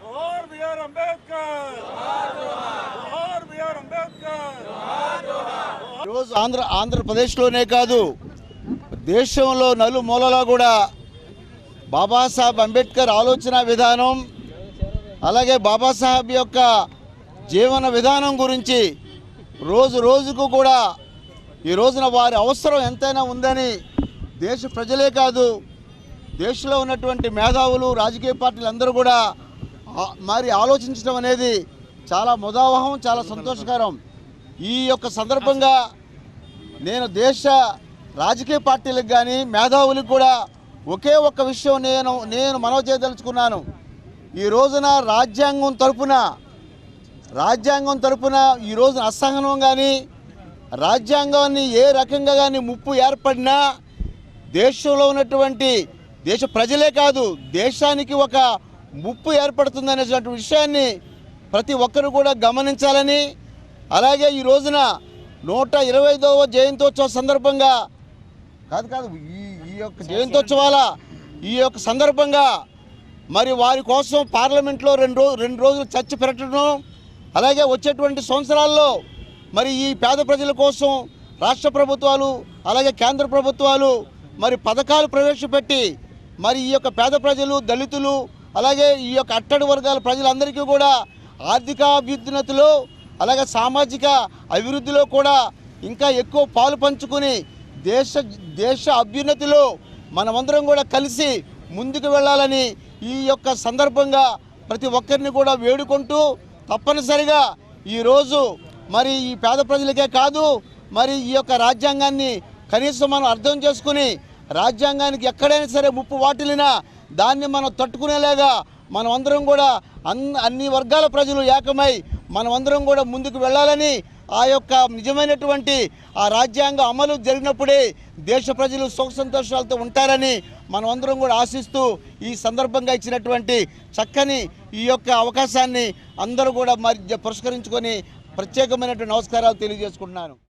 జోహార్ B R Ambedkar. జోహార్ B R Ambedkar. ఈరోజు ఆంధ్ర ఆంధ్రప్రదేశ్లోనే కాదు దేశంలో నలుమూలలా కూడా బాబాసాహెబ్ అంబేద్కర్ ఆలోచన విధానం అలాగే బాబాసాహెబ్ యొక్క జీవన విధానం గురించి రోజు రోజుకు కూడా ఈ రోజున వారి అవసరం ఎంతైనా ఉందని దేశ ప్రజలే కాదు దేశంలో ఉన్నటువంటి మేధావులు రాజకీయ పార్టీలు అందరూ కూడా మరి ఆలోచించడం అనేది చాలా ముదావహం చాలా సంతోషకరం. ఈ యొక్క సందర్భంగా నేను దేశ రాజకీయ పార్టీలకు కానీ మేధావులకు కూడా ఒకే ఒక్క విషయం నేను నేను మనవి చేయదలుచుకున్నాను. ఈ రోజున రాజ్యాంగం తరపున రాజ్యాంగం తరపున ఈ రోజున అసహనం కానీ రాజ్యాంగాన్ని ఏ రకంగా కానీ ముప్పు ఏర్పడినా దేశంలో ఉన్నటువంటి దేశ ప్రజలే కాదు దేశానికి ఒక ముప్పు ఏర్పడుతుందనేటువంటి విషయాన్ని ప్రతి ఒక్కరు కూడా గమనించాలని అలాగే ఈ రోజున నూట ఇరవై ఐదవ జయంతోత్సవ సందర్భంగా కాదు కాదు ఈ ఈ యొక్క జయంతోత్సవాల ఈ యొక్క సందర్భంగా మరి వారి కోసం పార్లమెంట్లో రెండు రోజు రెండు రోజులు చర్చ పెట్టడం అలాగే వచ్చేటువంటి సంవత్సరాల్లో మరి ఈ పేద ప్రజల కోసం రాష్ట్ర ప్రభుత్వాలు అలాగే కేంద్ర ప్రభుత్వాలు మరి పథకాలు ప్రవేశపెట్టి మరి ఈ యొక్క పేద ప్రజలు దళితులు అలాగే ఈ యొక్క అట్టడి వర్గాల ప్రజలందరికీ కూడా ఆర్థికాభ్యున్నతిలో అలాగే సామాజిక అభివృద్ధిలో కూడా ఇంకా ఎక్కువ పాలు పంచుకుని దేశ దేశ అభ్యున్నతిలో మనమందరం కూడా కలిసి ముందుకు వెళ్ళాలని ఈ యొక్క సందర్భంగా ప్రతి ఒక్కరిని కూడా వేడుకుంటూ తప్పనిసరిగా ఈరోజు మరి ఈ పేద ప్రజలకే కాదు మరి ఈ యొక్క రాజ్యాంగాన్ని కనీసం మనం అర్థం చేసుకుని రాజ్యాంగానికి ఎక్కడైనా సరే ముప్పు వాటిల్లినా దాన్ని మనం తట్టుకునేలాగా మనం అందరం కూడా అన్ అన్ని వర్గాల ప్రజలు ఏకమై మనమందరం కూడా ముందుకు వెళ్ళాలని ఆ యొక్క నిజమైనటువంటి ఆ రాజ్యాంగ అమలు జరిగినప్పుడే దేశ ప్రజలు సుఖ సంతోషాలతో ఉంటారని మనమందరం కూడా ఆశిస్తూ ఈ సందర్భంగా ఇచ్చినటువంటి చక్కని ఈ యొక్క అవకాశాన్ని అందరూ కూడా మరి పురస్కరించుకొని ప్రత్యేకమైనటువంటి నమస్కారాలు తెలియజేసుకుంటున్నాను.